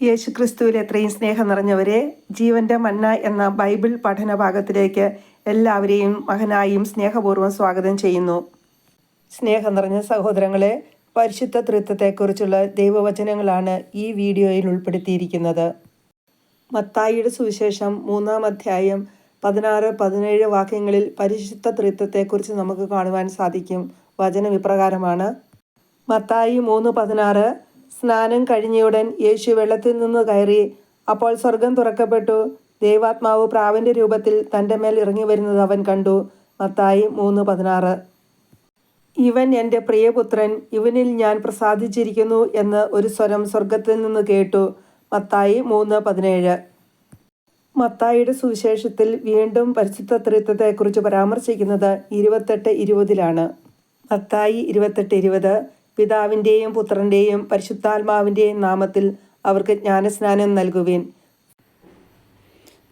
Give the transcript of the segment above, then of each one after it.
യേശുക്രിസ്തുവിൽ എത്രയും സ്നേഹം നിറഞ്ഞവരെ ജീവന്റെ മന്ന എന്ന ബൈബിൾ പഠന ഭാഗത്തിലേക്ക് എല്ലാവരെയും മകനായും സ്നേഹപൂർവം സ്വാഗതം ചെയ്യുന്നു. സ്നേഹം നിറഞ്ഞ സഹോദരങ്ങളെ പരിശുദ്ധ തൃത്വത്തെക്കുറിച്ചുള്ള ദൈവവചനങ്ങളാണ് ഈ വീഡിയോയിൽ ഉൾപ്പെടുത്തിയിരിക്കുന്നത്. മത്തായിയുടെ സുവിശേഷം മൂന്നാം അധ്യായം പതിനാറ് പതിനേഴ് വാക്യങ്ങളിൽ പരിശുദ്ധ തൃത്വത്തെക്കുറിച്ച് നമുക്ക് കാണുവാൻ സാധിക്കും. വചനം ഇപ്രകാരമാണ്. മത്തായി മൂന്ന് പതിനാറ് സ്നാനം കഴിഞ്ഞയുടൻ യേശു വെള്ളത്തിൽ നിന്ന് കയറി. അപ്പോൾ സ്വർഗം തുറക്കപ്പെട്ടു. ദൈവാത്മാവ് പ്രാവിന്റെ രൂപത്തിൽ തന്റെ മേൽ ഇറങ്ങി വരുന്നത് അവൻ കണ്ടു. മത്തായി മൂന്ന് പതിനാറ്. ഇവൻ എന്റെ പ്രിയപുത്രൻ ഇവനിൽ ഞാൻ പ്രസാദിച്ചിരിക്കുന്നു എന്ന് ഒരു സ്വരം സ്വർഗത്തിൽ നിന്ന് കേട്ടു. മത്തായി മൂന്ന് പതിനേഴ്. മത്തായിയുടെ സുവിശേഷത്തിൽ വീണ്ടും പരിശുദ്ധ ത്രിത്വത്തെക്കുറിച്ച് പരാമർശിക്കുന്നത് ഇരുപത്തെട്ട് ഇരുപതിലാണ്. മത്തായി ഇരുപത്തെട്ട് ഇരുപത്. പിതാവിന്റെയും പുത്രന്റെയും പരിശുദ്ധാത്മാവിന്റെയും നാമത്തിൽ അവർക്ക് ജ്ഞാനസ്നാനം നൽകുവിൻ.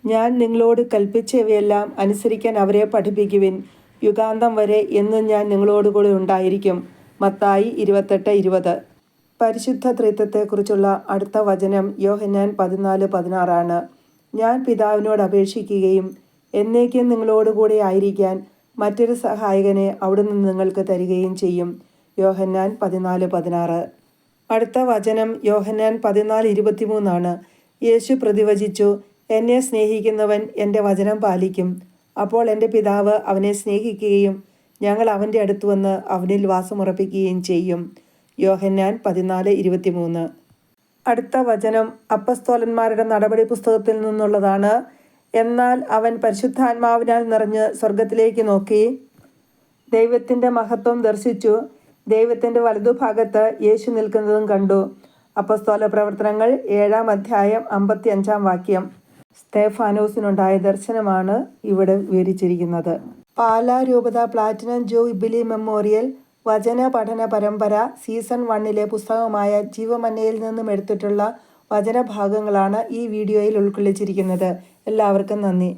ഞാൻ നിങ്ങളോട് കൽപ്പിച്ചവയെല്ലാം അനുസരിക്കാൻ അവരെ പഠിപ്പിക്കുവിൻ. യുഗാന്തം വരെ എന്നും ഞാൻ നിങ്ങളോടുകൂടി ഉണ്ടായിരിക്കും. മത്തായി ഇരുപത്തെട്ട് ഇരുപത്. പരിശുദ്ധ ത്രിത്വത്തെക്കുറിച്ചുള്ള അടുത്ത വചനം യോഹന്നാൻ പതിനാല് പതിനാറാണ്. ഞാൻ പിതാവിനോട് അപേക്ഷിക്കുകയും എന്നേക്കും നിങ്ങളോടുകൂടി ആയിരിക്കാൻ മറ്റൊരു സഹായകനെ അവിടുന്ന് നിങ്ങൾക്ക് തരികയും ചെയ്യും. യോഹന്നാൻ പതിനാല് പതിനാറ്. അടുത്ത വചനം യോഹന്നാൻ പതിനാല് ഇരുപത്തിമൂന്നാണ്. യേശു പ്രതിവചിച്ചു എന്നെ സ്നേഹിക്കുന്നവൻ എന്റെ വചനം പാലിക്കും. അപ്പോൾ എന്റെ പിതാവ് അവനെ സ്നേഹിക്കുകയും ഞങ്ങൾ അവന്റെ അടുത്ത് വന്ന് അവനിൽ വാസമുറപ്പിക്കുകയും ചെയ്യും. യോഹന്നാൻ പതിനാല് ഇരുപത്തിമൂന്ന്. അടുത്ത വചനം അപ്പസ്തോലന്മാരുടെ നടപടി പുസ്തകത്തിൽ നിന്നുള്ളതാണ്. എന്നാൽ അവൻ പരിശുദ്ധാത്മാവിനാൽ നിറഞ്ഞ് സ്വർഗത്തിലേക്ക് നോക്കി ദൈവത്തിന്റെ മഹത്വം ദർശിച്ചു. ദൈവത്തിന്റെ വലതുഭാഗത്ത് യേശു നിൽക്കുന്നതും കണ്ടു. അപ്പസ്തോല പ്രവർത്തനങ്ങൾ ഏഴാം അധ്യായം അമ്പത്തി അഞ്ചാം വാക്യം. സ്തേഫാനോസിനുണ്ടായ ദർശനമാണ് ഇവിടെ വിവരിച്ചിരിക്കുന്നത്. പാലാ രൂപത പ്ലാറ്റിനം ജോ ഇബിലി മെമ്മോറിയൽ വചന പഠന പരമ്പര സീസൺ വണ്ണിലെ പുസ്തകമായ ജീവമന്നയിൽ നിന്നും എടുത്തിട്ടുള്ള വചനഭാഗങ്ങളാണ് ഈ വീഡിയോയിൽ ഉൾക്കൊള്ളിച്ചിരിക്കുന്നത്. എല്ലാവർക്കും നന്ദി.